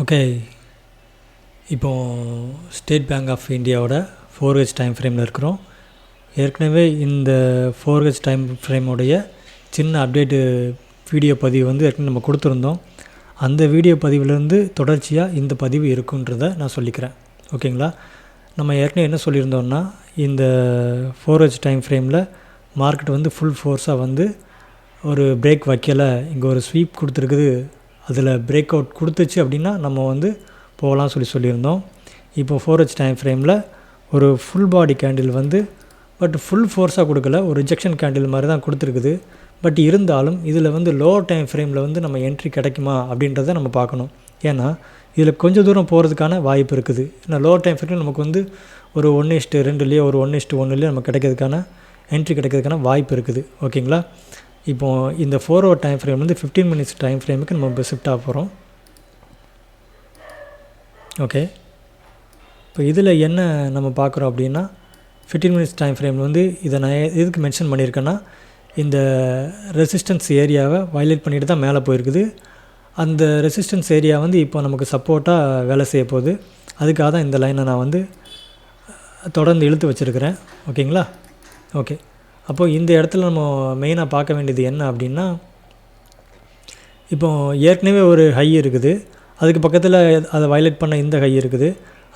Okay. இப்போது state bank of இந்தியாவோட four H time ஃப்ரேமில் இருக்கிறோம். ஏற்கனவே இந்த ஃபோர் ஹெச் டைம் ஃப்ரேமுடைய சின்ன அப்டேட்டு வீடியோ பதிவு வந்து ஏற்கனவே நம்ம கொடுத்துருந்தோம். அந்த வீடியோ பதிவிலேருந்து தொடர்ச்சியாக இந்த பதிவு இருக்குன்றதை நான் சொல்லிக்கிறேன். ஓகேங்களா? நம்ம ஏற்கனவே என்ன சொல்லியிருந்தோம்னா இந்த ஃபோர் ஹெச் டைம் ஃப்ரேமில் மார்க்கெட் வந்து ஃபுல் ஃபோர்ஸாக வந்து ஒரு பிரேக் வைக்கலை. இங்கே ஒரு ஸ்வீப் கொடுத்துருக்குது அதில் பிரேக் அவுட் கொடுத்துச்சு அப்படின்னா நம்ம வந்து போகலாம் சொல்லி சொல்லியிருந்தோம். இப்போ ஃபோர் ஹெச் டைம் ஃப்ரேமில் ஒரு ஃபுல் பாடி கேண்டில் வந்து பட் ஃபுல் ஃபோர்ஸாக கொடுக்கல ஒரு ரிஜெக்ஷன் கேண்டில் மாதிரி தான் கொடுத்துருக்குது. பட் இருந்தாலும் இதில் வந்து லோவர் டைம் ஃப்ரேமில் வந்து நம்ம என்ட்ரி கிடைக்குமா அப்படின்றத நம்ம பார்க்கணும். ஏன்னா இதில் கொஞ்சம் தூரம் போகிறதுக்கான வாய்ப்பு இருக்குது. ஏன்னா லோவர் டைம் ஃப்ரேமில் நமக்கு வந்து ஒரு ஒன்று இஸ்ட்டு ரெண்டுலேயோ ஒரு ஒன்று இஸ்ட்டு ஒன்றுலேயோ நமக்கு கிடைக்கிறதுக்கான என்ட்ரி கிடைக்கிறதுக்கான வாய்ப்பு இருக்குது. ஓகேங்களா? இப்போது இந்த ஃபோர் ஹவர் டைம் ஃப்ரேம் வந்து ஃபிஃப்டீன் மினிட்ஸ் டைம் ஃப்ரேமுக்கு நம்ம இப்போ ஷிஃப்ட் ஆக போகிறோம் ஓகே இப்போ இதில் என்ன நம்ம பார்க்குறோம் அப்படின்னா ஃபிஃப்டீன் மினிட்ஸ் டைம் ஃப்ரேமில் வந்து இதை நான் எதுக்கு மென்ஷன் பண்ணியிருக்கேன்னா இந்த ரெசிஸ்டன்ஸ் ஏரியாவை வயலேட் பண்ணிட்டு தான் மேலே போயிருக்குது. அந்த ரெசிஸ்டன்ஸ் ஏரியா வந்து இப்போ நமக்கு சப்போர்ட்டாக வேலை செய்ய போகுது. அதுக்காக தான் இந்த லைனை நான் வந்து தொடர்ந்து இழுத்து வச்சுருக்கிறேன். ஓகேங்களா ஓகே அப்போது இந்த இடத்துல நம்ம மெயினாக பார்க்க வேண்டியது என்ன அப்படின்னா இப்போ ஏற்கனவே ஒரு ஹை இருக்குது. அதுக்கு பக்கத்தில் அதை வயலேட் பண்ண இந்த ஹை இருக்குது.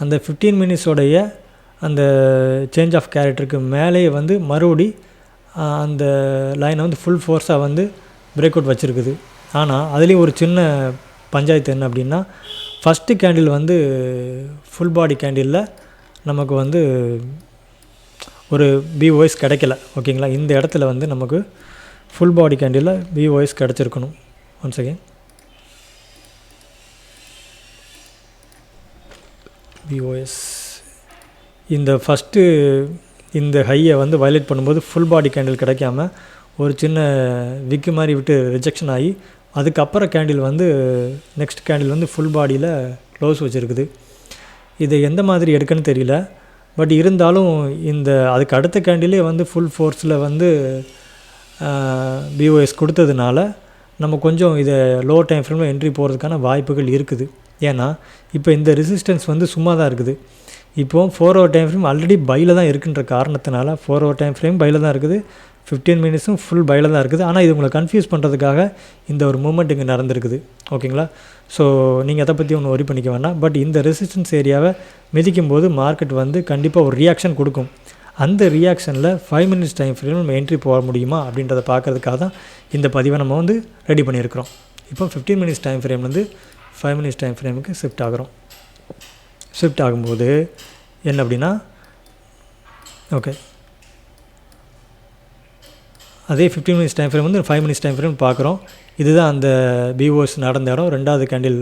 அந்த ஃபிஃப்டீன் மினிட்ஸோடைய அந்த சேஞ்ச் ஆஃப் கேரக்டருக்கு மேலேயே வந்து மறுபடி அந்த லைனை வந்து ஃபுல் ஃபோர்ஸாக வந்து பிரேக் அவுட் வச்சுருக்குது. ஆனால் அதுலேயும் ஒரு சின்ன பஞ்சாயத்து என்ன அப்படின்னா ஃபஸ்ட்டு கேண்டில் வந்து ஃபுல் பாடி கேண்டிலில் நமக்கு வந்து ஒரு பிஓஎஸ் கிடைக்கல ஓகேங்களா? இந்த இடத்துல வந்து நமக்கு ஃபுல் பாடி கேண்டிலில் பிஓஎஸ் கிடச்சிருக்கணும். ஒன்ஸ் அகேன் பிஓஎஸ் இந்த ஃபஸ்ட்டு இந்த ஹையை வந்து வயலேட் பண்ணும்போது ஃபுல் பாடி கேண்டில் கிடைக்காம ஒரு சின்ன விக்கு மாதிரி விட்டு ரிஜெக்ஷன் ஆகி அதுக்கப்புறம் கேண்டில் வந்து நெக்ஸ்ட் கேண்டில் வந்து ஃபுல் பாடியில் க்ளோஸ் வச்சுருக்குது. இதை எந்த மாதிரி எடுக்கன்னு தெரியல. பட் இருந்தாலும் இந்த அதுக்கு அடுத்த கேண்டிலே வந்து ஃபுல் ஃபோர்ஸில் வந்து பிஓஎஸ் கொடுத்ததுனால நம்ம கொஞ்சம் இதை லோ டைம் ஃப்ரேமில் என்ட்ரி போகிறதுக்கான வாய்ப்புகள் இருக்குது. ஏன்னா இப்போ இந்த ரெசிஸ்டன்ஸ் வந்து சும்மா தான் இருக்குது. இப்போது four hour time frame already பையில் தான் இருக்குன்ற காரணத்தினால ஃபோர் ஹவர் டைம் ஃப்ரேம் பையில் தான் இருக்குது. ஃபிஃப்டீன் மினிட்ஸும் ஃபுல் பயில தான் இருக்குது. ஆனால் இது உங்களை கன்ஃபியூஸ் பண்ணுறதுக்காக இந்த ஒரு மூமெண்ட் இங்கே நடந்திருக்குது. ஓகேங்களா? ஸோ நீங்கள் அதை பற்றி ஒன்று ஒரி பண்ணிக்க வேண்டாம். பட் இந்த ரெசிஸ்டன்ஸ் ஏரியாவை மிதிக்கும் போது மார்க்கெட் வந்து கண்டிப்பாக ஒரு ரியாக்ஷன் கொடுக்கும். அந்த ரியாக்ஷனில் ஃபைவ் மினிட்ஸ் டைம் ஃப்ரேம் நம்ம என்ட்ரி போக முடியுமா அப்படின்றத பார்க்குறதுக்காக தான் இந்த பதிவை நம்ம வந்து ரெடி பண்ணியிருக்கிறோம். இப்போ ஃபிஃப்டீன் மினிட்ஸ் டைம் ஃப்ரேம் வந்து ஃபைவ் மினிட்ஸ் டைம் ஃப்ரேமுக்கு ஷிஃப்ட் ஆகிறோம். ஷிஃப்ட் ஆகும்போது என்ன அப்படின்னா ஓகே அதே ஃபிஃப்டீன் மினிட்ஸ் டைம் ஃப்ரேம் வந்து ஃபைவ் மினிட்ஸ் டைம் ஃப்ரேம் பார்க்குறோம். இதுதான் அந்த பிஓஸ் நடந்த இடம். ரெண்டாவது கேண்டில்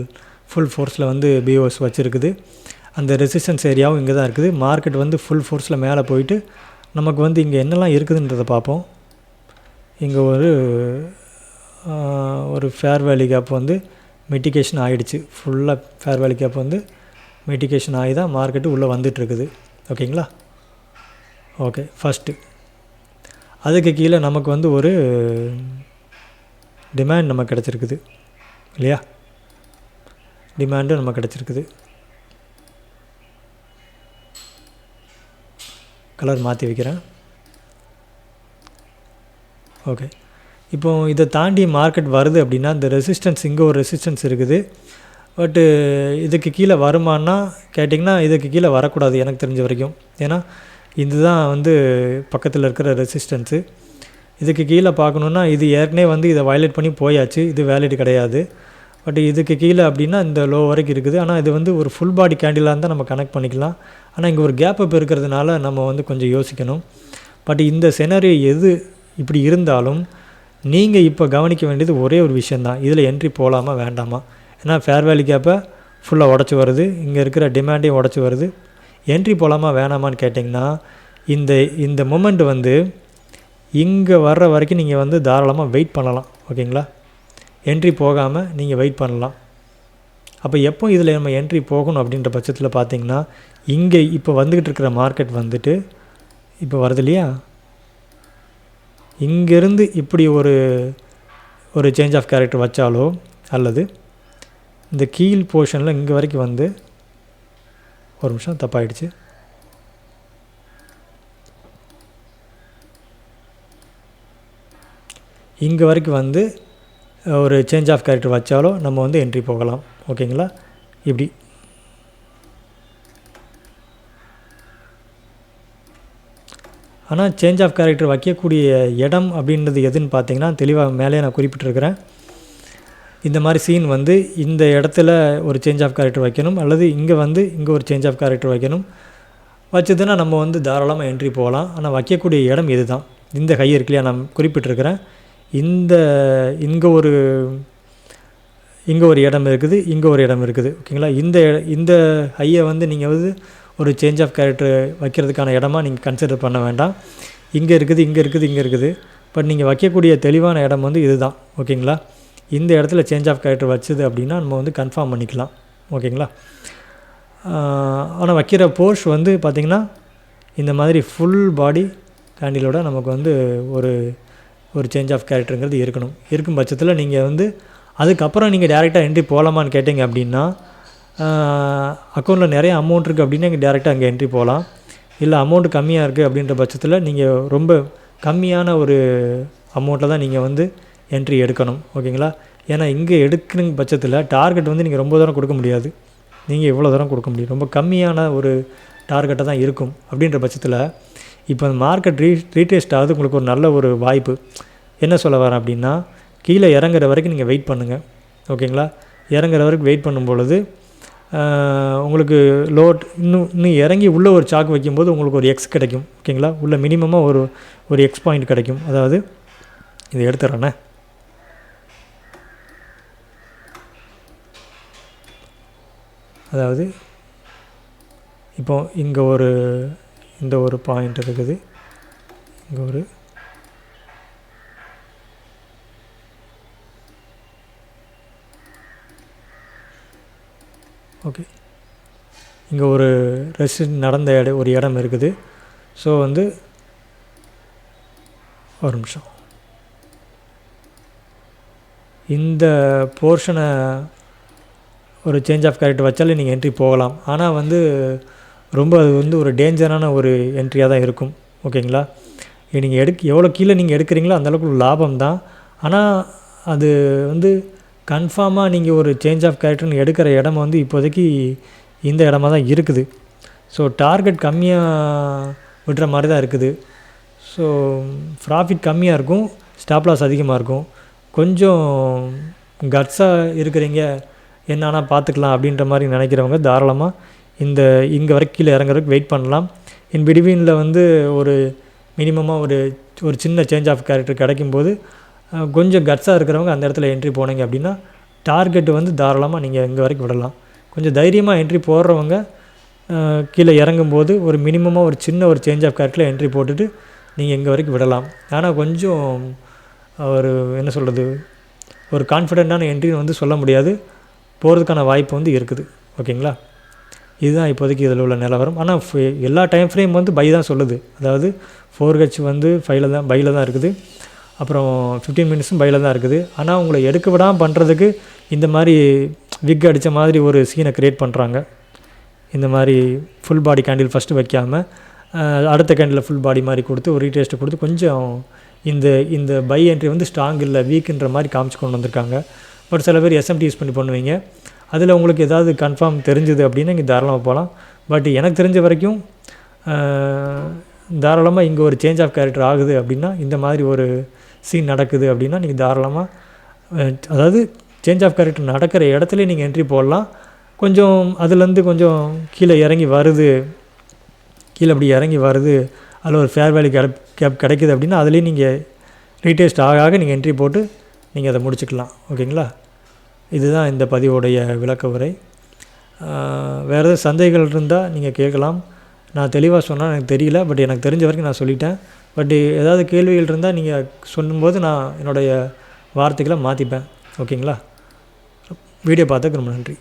ஃபுல் ஃபோர்ஸில் வந்து பிஓஸ் வச்சுருக்குது. அந்த ரெசிஸ்டன்ஸ் ஏரியாவும் இங்கே தான் இருக்குது. மார்க்கெட் வந்து ஃபுல் ஃபோர்ஸில் மேலே போயிட்டு நமக்கு வந்து இங்கே என்னெல்லாம் இருக்குதுன்றதை பார்ப்போம். இங்கே ஒரு ஒரு ஃபேர் வேலி கேப் வந்து மெட்டிகேஷன் ஆகிடுச்சு ஃபுல்லாக ஃபேர் வேலி கேப் வந்து மெட்டிகேஷன் ஆகி தான் மார்க்கெட்டு உள்ளே வந்துட்டுருக்குது ஓகேங்களா ஓகே ஃபஸ்ட்டு அதுக்கு கீழே நமக்கு வந்து ஒரு டிமாண்ட் நமக்கு கிடச்சிருக்குது. இல்லையா? டிமாண்டும் நமக்கு கிடச்சிருக்குது. கலர் மாற்றி வைக்கிறேன். ஓகே இப்போ இதை தாண்டி மார்க்கெட் வருது அப்படின்னா இந்த ரெசிஸ்டன்ஸ் இங்கே ஒரு ரெசிஸ்டன்ஸ் இருக்குது. பட்டு இதுக்கு கீழே வருமானா கேட்டிங்கன்னா இதுக்கு கீழே வரக்கூடாது எனக்கு தெரிஞ்ச வரைக்கும். ஏன்னா இதுதான் வந்து பக்கத்தில் இருக்கிற ரெசிஸ்டன்ஸு இதுக்கு கீழே பார்க்கணுன்னா இது ஏற்கனவே வந்து இதை வயலேட் பண்ணி போயாச்சு. இது வேலிட் கிடையாது. பட் இதுக்கு கீழே அப்படின்னா இந்த லோ வரைக்கும் இருக்குது. ஆனால் இது வந்து ஒரு ஃபுல் பாடி கேண்டிலாக இருந்தால் நம்ம கனெக்ட் பண்ணிக்கலாம். ஆனால் இங்கே ஒரு கேப் அப் இருக்கிறதுனால நம்ம வந்து கொஞ்சம் யோசிக்கணும். பட் இந்த செனரி எது இப்படி இருந்தாலும் நீங்கள் இப்போ கவனிக்க வேண்டியது ஒரே ஒரு விஷயந்தான் இதில் என்ட்ரி போகலாமா வேண்டாமா? ஏன்னா ஃபேர் வேலி கேப்பை ஃபுல்லாக உடச்சி வருது. இங்கே இருக்கிற டிமாண்டையும் உடச்சி வருது. என்ட்ரி போகலாமா வேணாமான்னு கேட்டிங்கன்னா இந்த இந்த மூமெண்ட் வந்து இங்கே வர்ற வரைக்கும் நீங்கள் வந்து தாராளமாக வெயிட் பண்ணலாம் ஓகேங்களா என்ட்ரி போகாமல் நீங்கள் வெயிட் பண்ணலாம். அப்போ எப்போ இதில் நம்ம என்ட்ரி போகணும் அப்படின்ற பட்சத்தில் பார்த்தீங்கன்னா இங்கே இப்போ வந்துக்கிட்டு இருக்கிற மார்க்கெட் வந்துட்டு இப்போ வருது இல்லையா? இங்கேருந்து இப்படி ஒரு ஒரு சேஞ்ச் ஆஃப் கேரக்டர் வச்சாலோ அல்லது இந்த கீழ் போர்ஷனில் இங்கே வரைக்கும் வந்து ஒரு நிமிஷம் தப்பாயிடுச்சு. இங்கே வரைக்கும் வந்து ஒரு சேஞ்ச் ஆஃப் கேரக்டர் வச்சாலும் நம்ம வந்து என்ட்ரி போகலாம். ஓகேங்களா? இப்படி. ஆனால் சேஞ்ச் ஆஃப் கேரக்டர் வைக்கக்கூடிய இடம் அப்படின்றது எதுன்னு பார்த்தீங்கன்னா தெளிவாக மேலே நான் குறிப்பிட்டிருக்கிறேன். இந்த மாதிரி சீன் வந்து இந்த இடத்துல ஒரு சேஞ்ச் ஆஃப் கேரக்டர் வைக்கணும் அல்லது இங்கே வந்து இங்கே ஒரு சேஞ்ச் ஆஃப் கேரக்டர் வைக்கணும். வச்சதுன்னா நம்ம வந்து தாராளமாக என்ட்ரி போகலாம். ஆனால் வைக்கக்கூடிய இடம் இது தான் இந்த ஹை இருக்கு நான் குறிப்பிட்டிருக்கிறேன். இந்த இங்கே ஒரு இங்கே ஒரு இடம் இருக்குது இங்கே ஒரு இடம் இருக்குது. ஓகேங்களா இந்த இந்த ஹையை வந்து நீங்கள் வந்து ஒரு சேஞ்ச் ஆஃப் கேரக்டர் வைக்கிறதுக்கான இடமா நீங்கள் கன்சிடர் பண்ண வேண்டாம். இங்கே இருக்குது இங்கே இருக்குது இங்கே இருக்குது. பட் நீங்கள் வைக்கக்கூடிய தெளிவான இடம் வந்து இதுதான். ஓகேங்களா இந்த இடத்துல சேஞ்ச் ஆஃப் கேரக்டர் வச்சுது அப்படின்னா நம்ம வந்து கன்ஃபார்ம் பண்ணிக்கலாம். ஓகேங்களா ஆனால் வைக்கிற போர்ஷ் வந்து பார்த்திங்கன்னா இந்த மாதிரி ஃபுல் பாடி கேண்டிலோட நமக்கு வந்து ஒரு ஒரு சேஞ்ச் ஆஃப் கேரக்டருங்கிறது இருக்கணும். இருக்கும் பட்சத்தில் நீங்கள் வந்து அதுக்கப்புறம் நீங்கள் டேரெக்டாக என்ட்ரி போகலாமான்னு கேட்டிங்க அப்படின்னா அக்கௌண்ட்டில் நிறைய அமௌண்ட் இருக்குது அப்படின்னா நீங்கள் டேரெக்டாக அங்கே என்ட்ரி போகலாம் இல்லை அமௌண்ட் கம்மியாக இருக்குது அப்படின்ற பட்சத்தில் நீங்கள் ரொம்ப கம்மியான ஒரு அமௌண்ட்டில் தான் நீங்கள் வந்து என்ட்ரி எடுக்கணும் ஓகேங்களா? ஏன்னா இங்கே எடுக்கணுங்க பட்சத்தில் டார்கெட் வந்து நீங்கள் ரொம்ப தூரம் கொடுக்க முடியாது. நீங்கள் இவ்வளோ தூரம் கொடுக்க முடியும்? ரொம்ப கம்மியான ஒரு டார்கெட்டாக தான் இருக்கும். அப்படின்ற பட்சத்தில் இப்போ மார்க்கெட் ரீ ரீடேஸ்ட் ஆகுது உங்களுக்கு ஒரு நல்ல ஒரு வாய்ப்பு. என்ன சொல்ல வரேன் அப்படின்னா கீழே இறங்குற வரைக்கும் நீங்கள் வெயிட் பண்ணுங்கள் ஓகேங்களா? இறங்குற வரைக்கும் வெயிட் பண்ணும் பொழுது உங்களுக்கு லோட் இன்னும் இன்னும் இறங்கி உள்ளே ஒரு சாக்கு வைக்கும்போது உங்களுக்கு ஒரு எக்ஸ் கிடைக்கும் ஓகேங்களா? உள்ள மினிமமாக ஒரு ஒரு எக்ஸ் பாயிண்ட் கிடைக்கும். அதாவது இதை எடுத்துட்றேண்ணே அதாவது இப்போ இங்கே ஒரு இந்த ஒரு பாயிண்ட் இருக்குது. இங்கே ஒரு ஓகே இங்கே ஒரு ரெஸ்ட் நடந்த இடம் ஒரு இடம் இருக்குது. ஸோ வந்து ஒரு நிமிஷம். இந்த போர்ஷனை ஒரு சேஞ்ச் ஆஃப் கேரக்டர் வச்சாலே நீங்கள் என்ட்ரி போகலாம். ஆனால் வந்து ரொம்ப அது வந்து ஒரு டேஞ்சரான ஒரு என்ட்ரியாக தான் இருக்கும். ஓகேங்களா? நீங்கள் எடுக்க எவ்வளோ கீழே நீங்கள் எடுக்கிறீங்களோ அந்தளவுக்கு லாபம் தான். ஆனால் அது வந்து கன்ஃபார்மாக நீங்கள் ஒரு சேஞ்ச் ஆஃப் கேரக்டர்னு எடுக்கிற இடம் வந்து இப்போதைக்கு இந்த இடமா தான் இருக்குது. ஸோ டார்கெட் கம்மியாக விடுற மாதிரி தான் இருக்குது. ஸோ ப்ராஃபிட் கம்மியாக இருக்கும் ஸ்டாப் லாஸ் அதிகமாக இருக்கும். கொஞ்சம் கட்ஸாக இருக்கிறீங்க என்னன்னா பார்த்துக்கலாம் அப்படின்ற மாதிரி நினைக்கிறவங்க தாராளமாக இந்த இங்கே வரைக்கும் கீழே இறங்குறதுக்கு வெயிட் பண்ணலாம். இன் பிட்வீனில் வந்து ஒரு மினிமமாக ஒரு ஒரு சின்ன சேஞ்ச் ஆஃப் கேரக்டர் கிடைக்கும்போது கொஞ்சம் கட்ஸாக இருக்கிறவங்க அந்த இடத்துல என்ட்ரி போனீங்க அப்படின்னா டார்கெட் வந்து தாராளமாக நீங்கள் இங்கே வரைக்கும் விடலாம். கொஞ்சம் தைரியமாக என்ட்ரி போடுறவங்க கீழே இறங்கும்போது ஒரு மினிமமாக ஒரு சின்ன ஒரு சேஞ்ச் ஆஃப் கேரக்டரில் என்ட்ரி போட்டுட்டு நீங்கள் இங்கே வரைக்கும் விடலாம். ஆனால் கொஞ்சம் ஒரு என்ன சொல்கிறது ஒரு கான்ஃபிடெண்ட்டான என்ட்ரின்னு வந்து சொல்ல முடியாது. போகிறதுக்கான வாய்ப்பு வந்து இருக்குது. ஓகேங்களா? இதுதான் இப்போதைக்கு இதில் உள்ள நிலவரம். ஆனால் எல்லா டைம் ஃப்ரேம் வந்து பை தான் சொல்லுது. அதாவது ஃபோர் ஹெச் வந்து ஃபைவ்ல தான் பையில் தான் இருக்குது. அப்புறம் ஃபிஃப்டீன் மினிட்ஸும் பையில் தான் இருக்குது. ஆனால் உங்களை எடுக்க விடாமல் பண்ணுறதுக்கு இந்த மாதிரி விக் அடித்த மாதிரி ஒரு சீனை க்ரியேட் பண்ணுறாங்க இந்த மாதிரி ஃபுல் பாடி கேண்டில் ஃபஸ்ட்டு வைக்காமல் அடுத்த கேண்டில் ஃபுல் பாடி மாதிரி கொடுத்து ஒரு ரீடேஸ்ட்டை கொடுத்து கொஞ்சம் இந்த இந்த பை என்ட்ரி வந்து ஸ்ட்ராங் இல்லை வீக்குன்ற மாதிரி காமிச்சு கொண்டு வந்திருக்காங்க. பட் சில பேர் எஸ்எம்டி யூஸ் பண்ணி பண்ணுவீங்க. அதில் உங்களுக்கு ஏதாவது கன்ஃபார்ம் தெரிஞ்சுது அப்படின்னா இங்கே தாராளமாக போகலாம் பட் எனக்கு தெரிஞ்ச வரைக்கும் தாராளமாக இங்கே ஒரு சேஞ்ச் ஆஃப் கேரக்டர் ஆகுது அப்படின்னா இந்த மாதிரி ஒரு சீன் நடக்குது அப்படின்னா நீங்கள் தாராளமாக அதாவது சேஞ்ச் ஆஃப் கேரக்டர் நடக்கிற இடத்துல நீங்கள் என்ட்ரி போடலாம். கொஞ்சம் அதுலேருந்து கொஞ்சம் கீழே இறங்கி வருது கீழே அப்படி இறங்கி வருது அதில் ஒரு ஃபேர் வேல்யூ கிட கேப் கிடைக்குது அப்படின்னா அதுலேயும் நீங்கள் ரீடேஸ்ட் ஆக ஆக நீங்கள் என்ட்ரி போட்டு நீங்கள் அதை முடிச்சுக்கலாம். ஓகேங்களா? இதுதான் இந்த பதிவுடைய விளக்க உரை. வேறு எதாவது சந்தேகங்கள் இருந்தால் நீங்கள் கேட்கலாம். நான் தெளிவாக சொன்னால் எனக்கு தெரியல பட் எனக்கு தெரிஞ்ச வரைக்கும் நான் சொல்லிட்டேன். பட் ஏதாவது கேள்விகள் இருந்தால் நீங்கள் சொல்லும்போது நான் என்னுடைய வார்த்தைகளை மாற்றிப்பேன் ஓகேங்களா? வீடியோ பார்த்ததுக்கு ரொம்ப நன்றி.